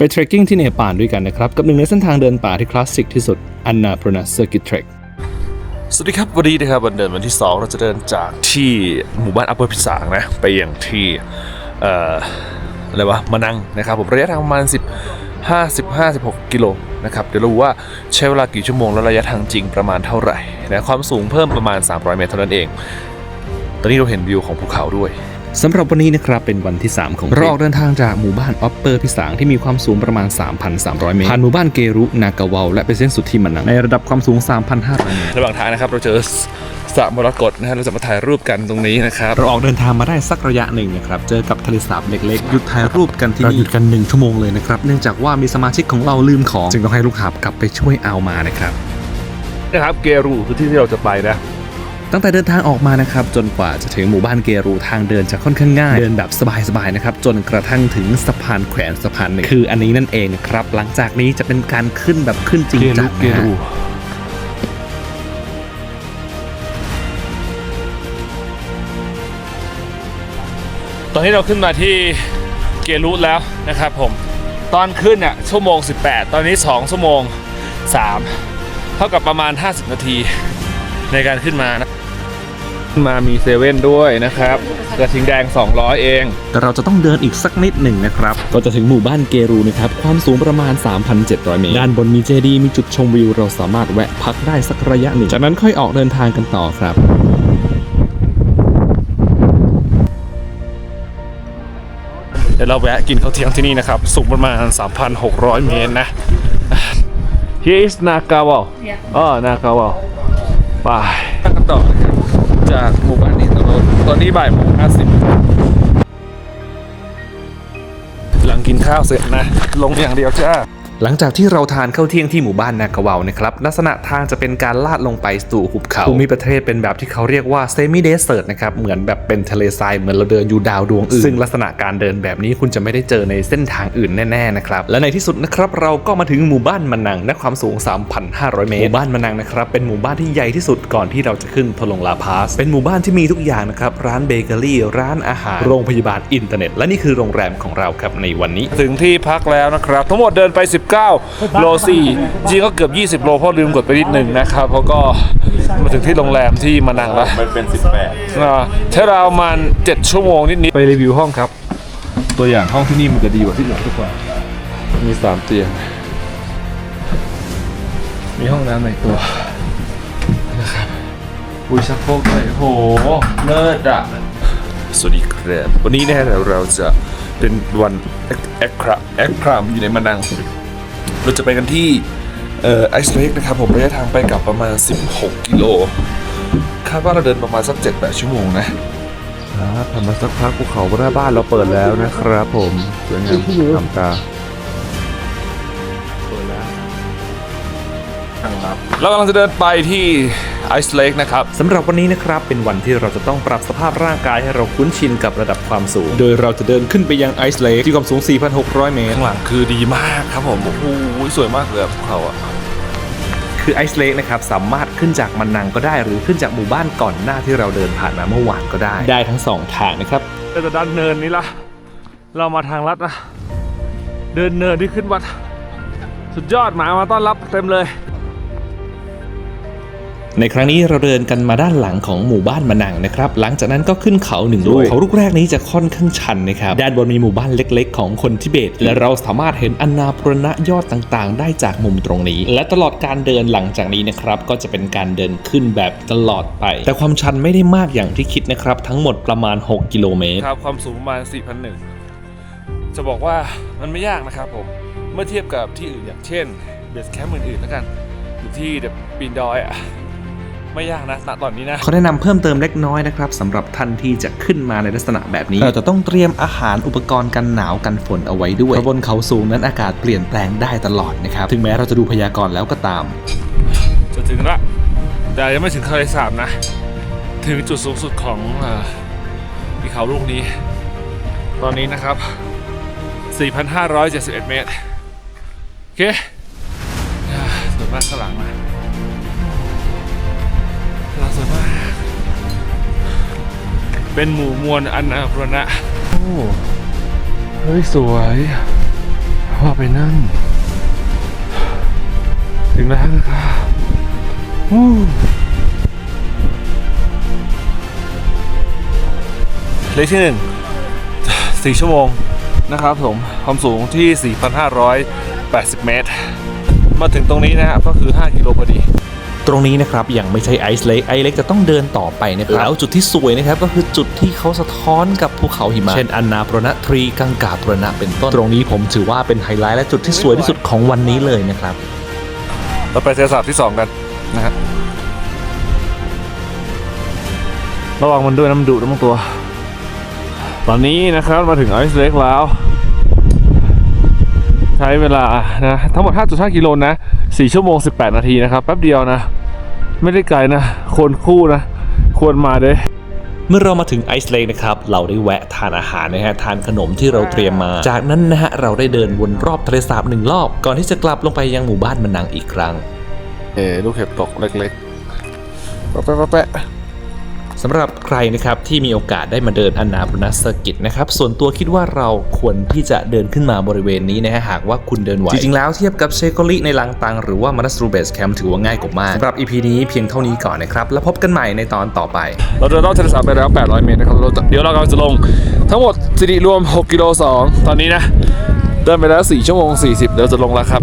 ไปเทรคกิ้งที่เนปาลด้วยกันนะครับ กับหนึ่งในเส้นทางเดินป่าที่คลาสสิกที่สุดอันนาพรณ Circuit Trek สวัสดีครับวันนี้นะครับวันเดินวันที่ 2 เราจะเดินจากที่หมู่บ้านอัปเปอร์พิสางนะไปยังที่เอ่ออะไรวะมานังนะครับผมระยะทางประมาณ10 55 16กิโลนะครับเดี๋ยวเราดูว่าใช้เวลากี่ชั่วโมงแล้วระยะทางจริงประมาณเท่าไหร่นะความสูงเพิ่มประมาณ 300 เมตรเท่านั้นเอง ตอนนี้เราเห็นวิวของภูเขาด้วย สำหรับวันนี้นะครับเป็นวันที่ 3 ของเราออกเดินทางจากหมู่บ้านออปเปอร์พิสางที่มีความสูงประมาณ 3,300 เมตรผ่านหมู่บ้านเกรุนากาวาและไปเส้นสุดที่มันนังในระดับความสูง 3,500 เมตรระหว่างทางนะครับเราเจอสระมรกตนะฮะเราจะมาถ่ายรูปกันตรงนี้นะครับเราออกเดินทางมาได้สักระยะหนึ่งนะครับเจอกับทะเลสาบเล็กๆหยุดถ่ายรูปกันที่นี่หยุดกันหนึ่งชั่วโมงเลยนะครับเนื่องจากว่ามีสมาชิกของเราลืมของจึงต้องให้ลูกหาบกลับไปช่วยเอามานะครับนะครับเกรูคือที่ที่เราจะไปนะ ตั้งแต่เดินทางออกมานะครับ จนกว่าจะถึงหมู่บ้านเกรูทางเดินจะค่อนข้างง่าย เดินแบบสบายๆนะครับ จนกระทั่งถึงสะพานแขวนสะพานหนึ่งคืออันนี้นั่นเองนะครับ หลังจากนี้จะเป็นการขึ้นแบบขึ้นจริงจังนะฮะตอนนี้เราขึ้นมาที่เกรูทแล้วนะครับผมตอนขึ้นเนี่ยชั่วโมง 18 ตอนนี้ 2 ชั่วโมง 3 เท่ากับประมาณ 50 นาทีในการขึ้นมานะ ขึ้นมามีเซเว่นด้วยนะครับกระทิงแดง 200 เอง แต่เราจะต้องเดินอีกสักนิดหนึ่งนะครับ ก็จะถึงหมู่บ้านเกรูนะครับ ความสูงประมาณ 3,700 เมตร ด้านบนมีเจดีย์มีจุดชมวิว เราสามารถแวะพักได้สักระยะหนึ่ง จากนั้นค่อยออกเดินทางกันต่อครับเดี๋ยวเราแวะกินข้าวเที่ยงที่นี่นะครับ สูงประมาณ 3,600 เมตรนะ Here is Nagawa อ๋อ Nagawa ไปกันต่อนะครับ จากหมู่บ้านนี้ตอนนตอนนี้บ่ายโมงห้าสิบหลังกินข้าวเสร็จนะ ลงอย่างเดียวจ้า หลังจากที่เราทานข้าวเที่ยงที่หมู่บ้านนากาวาวนะครับลักษณะทางจะเป็นการลาดลงไปสู่หุบเขาภูมิประเทศเป็นแบบที่เขาเรียกว่าเซมิเดสเซิร์ตนะครับเหมือนแบบเป็นทะเลทรายเหมือนเราเดินอยู่ดาวดวงอื่นซึ่งลักษณะการเดินแบบนี้คุณจะไม่ได้เจอในเส้นทางอื่นแน่ๆนะครับและในที่สุดนะครับเราก็มาถึงหมู่บ้านมันนังณความสูง 3,500 เมตรหมู่บ้านมันนังนะครับเป็นหมู่บ้านที่ใหญ่ที่สุดก่อนที่เราจะขึ้นทลงลาพาสเป็นหมู่บ้านที่มีทุกอย่างนะครับร้านเบเกอรี่ร้านอาหารโรงพยาบาลอินเทอร์เน็ต และนี่คือโรงแรมของเราครับในวันนี้ ถึงที่พักแล้วนะครับ ทั้งหมดเดินไป19 โล 4 จริงก็เกือบ 20 โลเพราะลืมกดไปนิดหนึ่งนะครับเพราะก็มาถึงที่โรงแรมที่มานังแล้วมันเป็นอ่าใช้เวลาประมาณ7ชั่วโมงนิดๆไปรีวิวห้องครับ ตัวอย่างห้องที่นี่มันจะดีกว่าที่อื่นทุกคนมี 3 เตียง มีห้องน้ำในตัวนะครับอุ้ยชักโครกใส่โหเลิศอะสวัสดีครับวันนี้นะฮะเดี๋ยวเราจะเป็นวันแอคคราแอคครามอยู่ในมานัง เราจะไปกันที่เอ่อไอซ์เลกนะครับผมระยะทางไปกลับประมาณ 16 กิโลคาดว่าเราเดินประมาณสัก 7-8 ชั่วโมงนะครับผ่านมาสักพักภูเขาหน้าบ้านเราเปิดแล้วนะครับผมสวยงามทำตาเรากำลังจะเดินไปที่ ไอซ์เลกนะครับสำหรับวันนี้นะครับ เป็นวันที่เราจะต้องปรับสภาพร่างกายให้เราคุ้นชินกับระดับความสูง โดยเราจะเดินขึ้นไปยังไอซ์เลกที่ความสูง 4,600 เมตร ข้างหลังคือดีมากครับผม โอ้โห สวยมากเลยอะภูเขาอะคือไอซ์เลกนะครับสามารถขึ้นจากมันนังก็ได้ หรือขึ้นจากหมู่บ้านก่อนหน้าที่เราเดินผ่านมาเมื่อวานก็ได้ ได้ทั้งสองทางนะครับแต่ด้านเนินนี้ล่ะ เรามาทางลัดนะ เดินเนินที่ขึ้นวัด สุดยอดหมามาต้อนรับเต็มเลย ในครั้งนี้เราเดินกันมาด้านหลังของหมู่บ้านมะนังนะครับ หลังจากนั้นก็ขึ้นเขาหนึ่งลูกเขาลูกแรกนี้จะค่อนข้างชันนะครับ ด้านบนมีหมู่บ้านเล็กๆ ของคนทิเบต และเราสามารถเห็นอนนาพรณะยอดต่างๆ ได้จากมุมตรงนี้ และตลอดการเดินหลังจากนี้นะครับก็จะเป็นการเดินขึ้นแบบตลอดไป แต่ความชันไม่ได้มากอย่างที่คิดนะครับ ทั้งหมดประมาณ 6 กิโลเมตรครับความสูงประมาณ4,001จะบอกว่ามันไม่ยากนะครับผมเมื่อเทียบกับที่อื่นอย่างเช่นเบสแคมป์อื่นๆแล้วกันอยู่ที่เดปีนดอยอะ ไม่ยากนะณตอนนี้นะเขาแนะนำเพิ่มเติมเล็กน้อยนะครับสำหรับท่านที่จะขึ้นมาในลักษณะแบบนี้เราจะต้องเตรียมอาหารอุปกรณ์กันหนาวกันฝนเอาไว้ด้วยเพราะบนเขาสูงนั้นอากาศเปลี่ยนแปลงได้ตลอดนะครับถึงแม้เราจะดูพยากรณ์แล้วก็ตาม จะถึงละแต่ยังไม่ถึงทะเลสาบนะ ถึงจุดสูงสุดของเอ่อภูเขาลูกนี้ ตอนนี้นะครับ 4,571 เมตร โอเคอ่าสวยมากข้างหลังนะ ข้าสมากเป็นหมู่มวลอันอาพรณะโอ้เฮ้ย สวยว่าไปนั่น ถึงแล้วนะครับวู้ เลขที่หนึ่งสี่ชั่วโมงนะครับผมความสูงที่ 4,580 เมตร มาถึงตรงนี้นะฮะก็คือ 5 กิโลพอดี ตรงนี้นะครับยังไม่ใช่ไอซ์เลกไอซ์เลกจะต้องเดินต่อไปนะครับแล้วจุดที่สวยนะครับก็คือจุดที่เขาสะท้อนกับภูเขาหิมะเช่นอันนาปรณทรีกังกาปรณะเป็นต้นตรงนี้ผมถือว่าเป็นไฮไลท์และจุดที่สวยที่สุดของวันนี้เลยนะครับเราไปเทศศาสตร์ที่ 2 กันนะฮะระวังมันด้วยน้ำดุน้ำตัว ตอนนี้นะครับมาถึงไอซ์เลกแล้ว ใช้เวลานะทั้งหมด 5.5 กิโลนะ 4 ชั่วโมง 18 นาทีนะครับ แป๊บเดียวนะ ไม่ได้ไกลนะคนคู่นะ ควรมาเด้เมื่อเรามาถึงไอซ์เลกนะครับ เราได้แวะทานอาหารนะฮะ ทานขนมที่เราเตรียมมา จากนั้นนะฮะ เราได้เดินวนรอบทะเลสาบหนึ่งรอบ ก่อนที่จะกลับลงไปยังหมู่บ้านมันนังอีกครั้ง เออลูกเห็บตกเล็กๆแปะแปะแปะ สำหรับใครนะครับที่มีโอกาสได้มาเดินอันนาบรุนัสเซอร์กิตนะครับส่วนตัวคิดว่าเราควรที่จะเดินขึ้นมาบริเวณนี้นะฮะหากว่าคุณเดินไหวจริงๆแล้วเทียบกับเชโกลิในลังตังหรือว่ามารัสรูเบสแคมป์ถือว่าง่ายกว่ามากสำหรับ EP นี้เพียงเท่านี้ก่อนนะครับ แล้วพบกันใหม่ในตอนต่อไป เราเดินรอบทะเลสาบไปแล้ว 800 เมตรนะครับเราจะเดี๋ยวเรากำลังจะลงทั้งหมดสิริรวม 6 กิโล 2 ตอนนี้นะ เดินไปแล้ว 4 ชั่วโมง 40 เดี๋ยวจะลงแล้วครับ